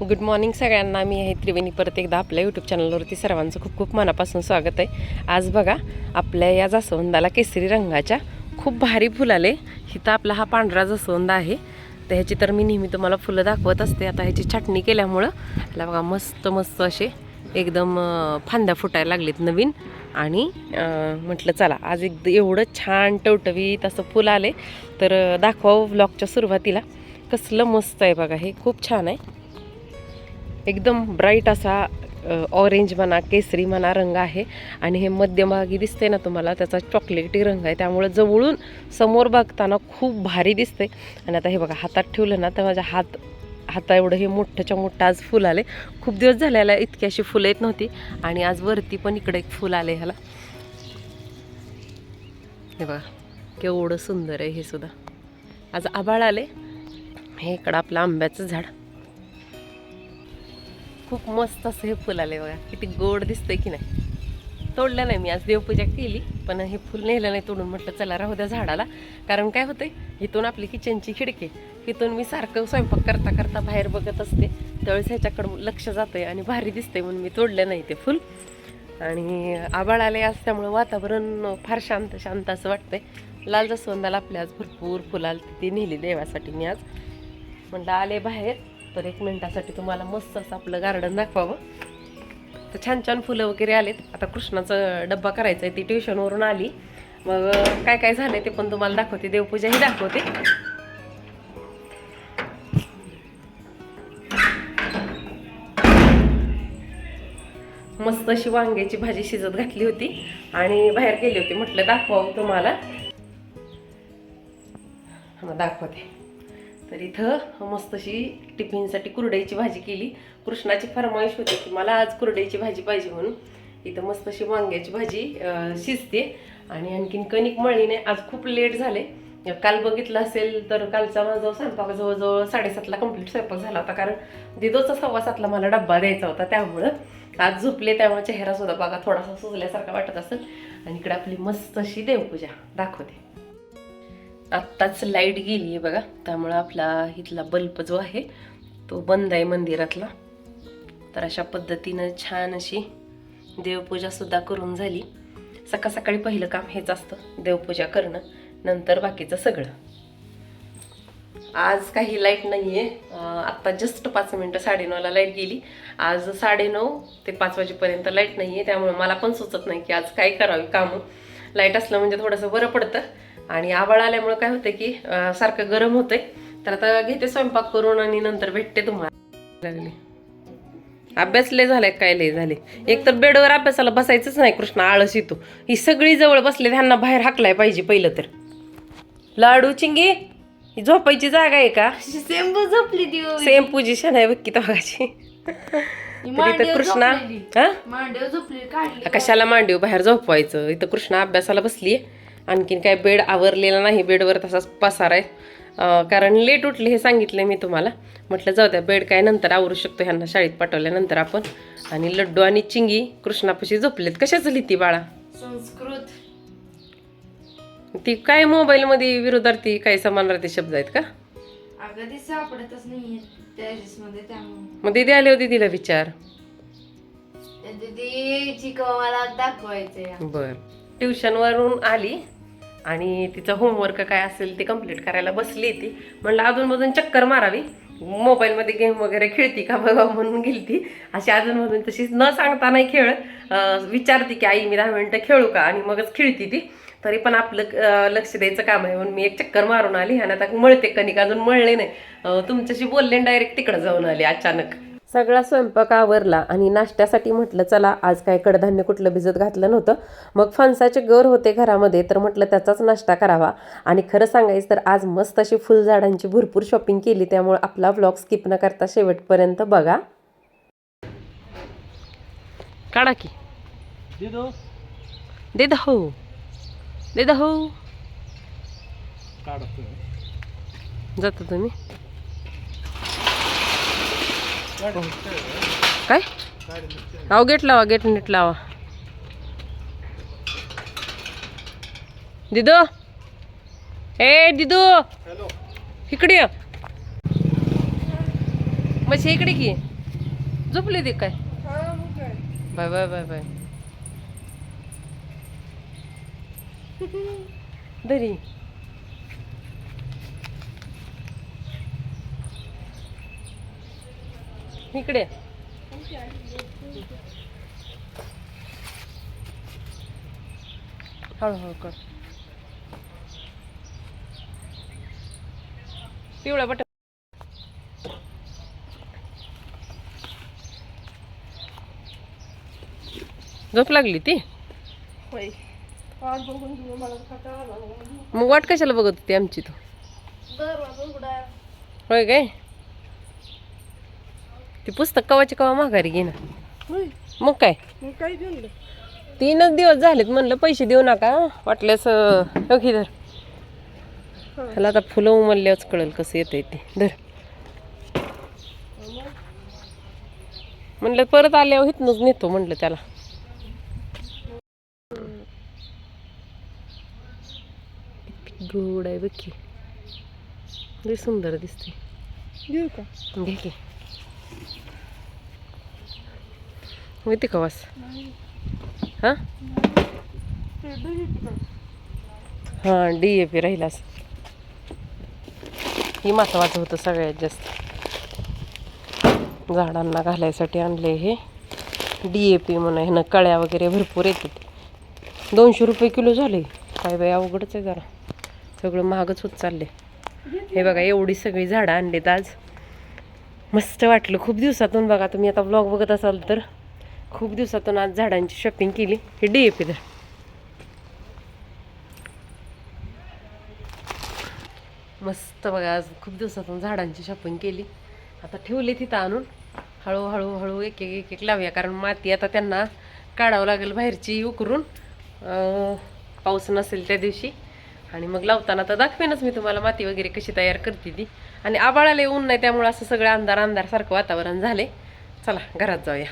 Good morning सगळ्यांना. मी आहे त्रिवेणी. परत एकदा आपल्या यूट्यूब चॅनलवरती सर्वांचं खूप खूप मनापासून स्वागत आहे. आज बघा आपल्या या जास्वंदाला केसरी रंगाच्या खूप भारी फुल आले. इथं आपला हा पांढरा जास्वंद आहे. तर ह्याची तर मी नेहमी तुम्हाला फुलं दाखवत असते. आता ह्याची छाटणी केल्यामुळं ह्याला बघा मस्त मस्त असे एकदम फांद्या फुटायला लागलेत नवीन. आणि म्हटलं चला आज एकदा एवढं छान टवटवीत असं फुल आले. तर दाखवावं ब्लॉगच्या सुरुवातीला. कसलं मस्त आहे बघा हे खूप छान आहे. एकदम ब्राईट असा ऑरेंज म्हणा केसरी म्हणा रंग आहे. आणि हे मध्यभागी दिसते ना तुम्हाला त्याचा चॉकलेटी रंग आहे. त्यामुळे जवळून समोर बघताना खूप भारी दिसते आणि आता हे बघा हातात ठेवलं ना तर माझ्या हात हाता एवढं हे मोठ्याच्या मोठं आज फुल आले खूप दिवस झालेला इतकी अशी फुलं येत नव्हती. आणि आज वरती पण इकडे एक फुल आले ह्याला. हे बघा केवढं सुंदर आहे हे सुद्धा. आज आभाळ आले हे इकडं आपलं आंब्याचं झाड. खूप मस्त असं हे फुल आले बघा. किती गोड दिसतंय की नाही. तोडलं नाही मी आज देवपूजा केली पण हे फुल नेलं नाही तोडून. म्हटलं चला राहू द्या झाडाला. कारण काय होतंय इथून आपली किचनची खिडकी इथून मी सारखं स्वयंपाक करता करता बाहेर बघत असते. त्यावेळेस ह्याच्याकडं लक्ष जातंय आणि भारी दिसतंय म्हणून मी तोडलं नाही ते फुल. आणि आबाळ आले असल्यामुळं वातावरण फार शांत शांत असं वाटतंय. लाल जसवंदाला आपल्या आज भरपूर फुलाल ती नेली देवासाठी मी आज. म्हटलं आले बाहेर. तर एक मिनिटासाठी तुम्हाला मस्त असं आपलं गार्डन दाखवावं. तर छान छान फुलं वगैरे आलेत. आता कृष्णाचं डब्बा करायचा आहे ती ट्युशनवरून आली. मग काय काय झालं ते पण तुम्हाला दाखवते. देवपूजाही दाखवते. मस्त अशी वांग्याची भाजी शिजत घातली होती आणि बाहेर गेली होती. म्हटलं दाखवावं तुम्हाला. दाखवते. तर इथं मस्तशी टिफिनसाठी कुरडईची भाजी केली. कृष्णाची फरमाईश होती की मला आज कुरडईची भाजी पाहिजे म्हणून. इथं मस्त अशी वांग्याची भाजी शिजते. आणि आणखीन कणिक मळली नाही आज खूप लेट झाले. काल बघितलं असेल तर कालचा माझा स्वयंपाक जवळजवळ साडेसातला कंप्लीट स्वयंपाक झाला होता. कारण दिदोचा सव्वा सातला मला डब्बा द्यायचा होता त्यामुळं. आज झोपले त्यामुळे चेहरा सुद्धा बघा थोडासा सुजल्यासारखा वाटत असेल. आणि इकडे आपली मस्त अशी देवपूजा दाखवते. आत्ताच लाइट गेली आहे बघा. त्यामुळं आपला इथला बल्ब जो आहे तो बंद आहे मंदिरातला. तर अशा पद्धतीनं छान अशी देवपूजासुद्धा करून झाली. सकाळ सकाळी पहिलं काम हेच असतं देवपूजा करणं नंतर बाकीचं सगळं. आज काही लाइट नाही आहे आत्ता जस्ट पाच मिनटं साडेनऊला लाइट गेली. आज साडेनऊ ते पाच वाजेपर्यंत लाइट नाही आहे त्यामुळे मला पण सुचत नाही की आज काय करावी कामं. लाइट असलं म्हणजे थोडंसं बरं पडतं. आणि आबाळ आल्यामुळे काय होतं की सारखं गरम होतंय. तर आता घेते स्वयंपाक करून आणि नंतर भेटते तुम्हाला. लागली. अभ्यास लय झालाय काय लय झाले. एक तर बेडवर अभ्यासाला बसायचंच नाही कृष्णा आळस येतो. ही सगळी जवळ बसले त्यांना बाहेर हाकलाय पाहिजे पहिलं तर. लाडू चिंगी ही झोपायची जागा आहे का? सेंबू झोपली ती. सेम पोझिशन आहे बघ की तवाची इथं कृष्णा. हा? कशाला मांडीव बाहेर झोपवायचं? इथं कृष्णा अभ्यासाला बसली आणखीन काय बेड आवरलेला नाही बेडवर तसाच पसार आहे. कारण लेट उठले हे सांगितले मी तुम्हाला. म्हटलं जाऊ द्या बेड काय नंतर आवरू शकतो ह्यांना शाळेत पाठवल्यानंतर आपण. आणि लड्डू आणि चिंगी कृष्णापाशी झोपलेत. कशाच लिहिती बाळा? संस्कृत. ती काय मोबाईलमध्ये विरोधार्थी काय समानार्थी शब्द आहेत का? सापडतच मग दिदी आली होती तिला विचार. दीदी मला दाखवायचंय. बर. ट्युशनवरून आली. आणि तिचं होमवर्क काय असेल ते कंप्लीट करायला बसली ती. म्हणलं अधूनमधून चक्कर मारावी. मोबाईलमध्ये गेम वगैरे खेळती का बघा म्हणून गेली ती अशी अधूनमधून तशीच न सांगता नाही खेळ विचारते की आई मी दहा मिनटं खेळू का? आणि मगच खेळती ती. तरी पण आपलं लक्ष द्यायचं काम आहे. म्हणून मी एक चक्कर मारून आली आणि आता मळते कणिक. अजून मळले नाही. तुमच्याशी बोलले डायरेक्ट तिकडं जाऊन आले अचानक. सगळा स्वयंपाक आवरला आणि नाश्त्यासाठी म्हटलं चला आज काय कडधान्य कुठलं भिजत घातलं नव्हतं. मग फणसाचे गर होते घरामध्ये तर म्हटलं त्याचाच नाश्ता करावा. आणि खरं सांगायचं तर आज मस्त अशी फुलझाडांची भरपूर शॉपिंग केली त्यामुळे आपला ब्लॉग स्किप न करता शेवटपर्यंत बघा. काढा की. दे दहो दे दहो जातो तुम्ही. काय? अहो गेट लावा गेट नीट लावा. दिदो? ए दिदो! इकडे ये. इकडे की? झोपली ती काय? Bye bye bye bye. दरी इकडे. हळूहळू कर. पिवळा बट झोप लागली ती? मग वाट कशाला बघत होती आमची तू? होय काय? ती पुस्तक कवाची कवा माघारी घे ना. मग काय? तीनच दिवस झालेत म्हणलं पैसे देऊ नका वाटल्यास ओके धर. ह्याला आता फुलं उमलल्याच कळेल कसं येतंय ते. धर. म्हणलं परत आल्यावर इथनच नेतो म्हणलं त्याला. गोड आहे बघ की. सुंदर दिसते देऊ का? घे की. माहिती का वास? हा? हां डी ए पी राहिलास ही महत्वाचं होतं सगळ्यात जास्त. झाडांना घालायसाठी आणले हे. डी ए पी म्हणून ह्यानं कळ्या वगैरे भरपूर येतात. दोनशे रुपये किलो झाले. काय बाई अवघडच आहे जरा. सगळं महागच होत चालले हे बघा एवढी सगळी झाडं आणलीत आज. मस्त वाटलं. खूप दिवसातून बघा तुम्ही आता ब्लॉग बघत असाल तर. खूप दिवसातून आज झाडांची शॉपिंग केली. हे डी ए पी तर मस्त बघा आज खूप दिवसातून झाडांची शॉपिंग केली. आता ठेवले तिथं आणून. हळूहळू हळू एक एक एक एक लावूया. कारण माती आता त्यांना काढावं लागेल बाहेरची उकरून. पाऊस नसेल त्या दिवशी. आणि मग लावताना तर दाखवेनच मी तुम्हाला माती वगैरे कशी तयार करते ती. आणि आबाळाले ऊन नाही त्यामुळे असं सगळं अंधार अंधार सारखं वातावरण झाले चला घरात जाऊया.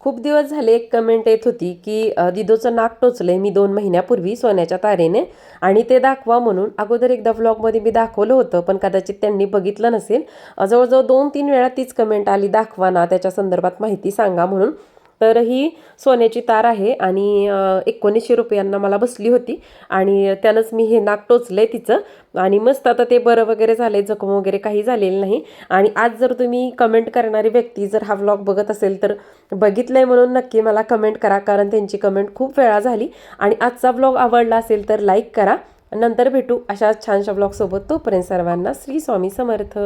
खूप दिवस झाले एक कमेंट येत होती की दिदोचं नाक टोचलंय मी दोन महिन्यापूर्वी सोन्याच्या तारेने आणि ते दाखवा म्हणून अगोदर एकदा व्लॉगमध्ये मी दाखवलं होतं पण कदाचित त्यांनी बघितलं नसेल. जवळजवळ दोन तीन वेळा तीच कमेंट आली दाखवा ना त्याच्या संदर्भात माहिती सांगा म्हणून. तर ही सोन्याची तार आहे आणि एकोणीसशे रुपयांना मला बसली होती आणि त्यानंच मी हे नाक टोचलंय तिचं आणि मस्त आता ते बरं वगैरे झालंय जखम वगैरे काही झालेलं नाही. आणि आज जर तुम्ही कमेंट करणारी व्यक्ती जर हा व्लॉग बघत असेल तर बघितलंय म्हणून नक्की मला कमेंट करा कारण त्यांची कमेंट खूप वेळा झाली. आणि आजचा व्लॉग आवडला असेल तर लाईक करा. नंतर भेटू अशा छानशा ब्लॉगसोबत तोपर्यंत सर्वांना श्री स्वामी समर्थ.